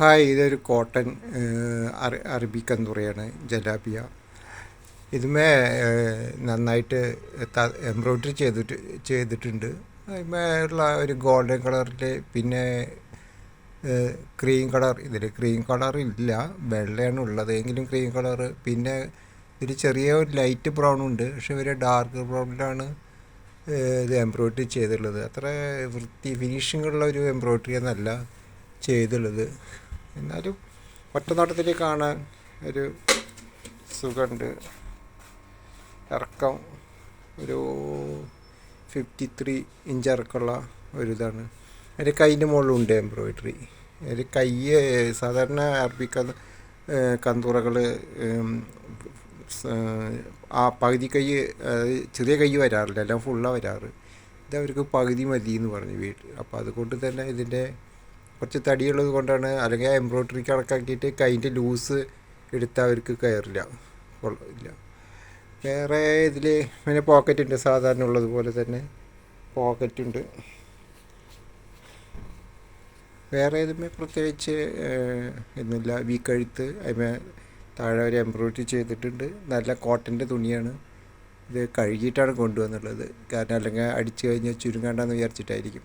Hi ഇതൊരു cotton അറബിക്കൻ തുറയാണ് ജലാബിയ. ഇതുമേ നന്നായിട്ട് embroidery ചെയ്തിട്ട് ചെയ്തിട്ടുണ്ട്. അതിന്മേ ഉള്ള ഒരു ഗോൾഡൻ കളറിൽ പിന്നെ ക്രീം കളർ. ഇതിൽ ക്രീം കളർ ഇല്ല വെള്ളയാണ് ഉള്ളത്. എങ്കിലും ക്രീം കളർ പിന്നെ ഇതിൽ ചെറിയ ഒരു ലൈറ്റ് ബ്രൗൺ ഉണ്ട്. പക്ഷെ ഒരു ഡാർക്ക് ബ്രൗണിലാണ് ഇത് എംബ്രോയ്ഡറി ചെയ്തിട്ടുള്ളത് അത്ര വൃത്തി ഫിനിഷിംഗ് ഉള്ള ഒരു എംബ്രോയ്ഡറി എന്നല്ല ചെയ്തുള്ളത്. എന്നാലും ഒറ്റ നോട്ടത്തിലേക്കാണ് ഒരു സുഖമുണ്ട്. ഇറക്കം ഒരു ഫിഫ്റ്റി ത്രീ ഇഞ്ച് ഇറക്കമുള്ള ഒരു ഇതാണ് അതിന്റെ കൈന്റെ മുകളിലുണ്ട് എംബ്രോയിഡറി. അതിൽ കൈ സാധാരണ അറബിക്ക കന്തൂറകൾ ആ പകുതി കൈ ചെറിയ കൈ വരാറില്ല എല്ലാം ഫുള്ളാണ് വരാറ്. ഇത് അവർക്ക് പകുതി മതി എന്ന് പറഞ്ഞു വീട്ടിൽ. അപ്പോൾ അതുകൊണ്ട് തന്നെ ഇതിന്റെ കുറച്ച് തടിയുള്ളത് കൊണ്ടാണ് അല്ലെങ്കിൽ എംബ്രോയ്ഡറി കണക്കാക്കിയിട്ട് കൈന്റെ ലൂസ് എടുത്താൽ അവർക്ക് കയറില്ല. കൊള്ളില്ല വേറെ ഇതിൽ പിന്നെ പോക്കറ്റ് ഉണ്ട്. സാധാരണ ഉള്ളതുപോലെ തന്നെ പോക്കറ്റ് ഉണ്ട്. വേറെ ഇതുമേ പ്രത്യേകിച്ച് ഇന്നില്ല വീ വി കഴുത്ത് അതിമേ താഴെ ഒരു എംബ്രോയ്ഡറി ചെയ്തിട്ടുണ്ട്. നല്ല കോട്ടന്റെ തുണിയാണ്. ഇത് കഴുകിയിട്ടാണ് കൊണ്ടുവന്നുള്ളത്. കാരണം അല്ലെങ്കിൽ അടിച്ചു കഴിഞ്ഞാൽ ചുരുങ്ങണ്ടെന്ന് വിചാരിച്ചിട്ടായിരിക്കും.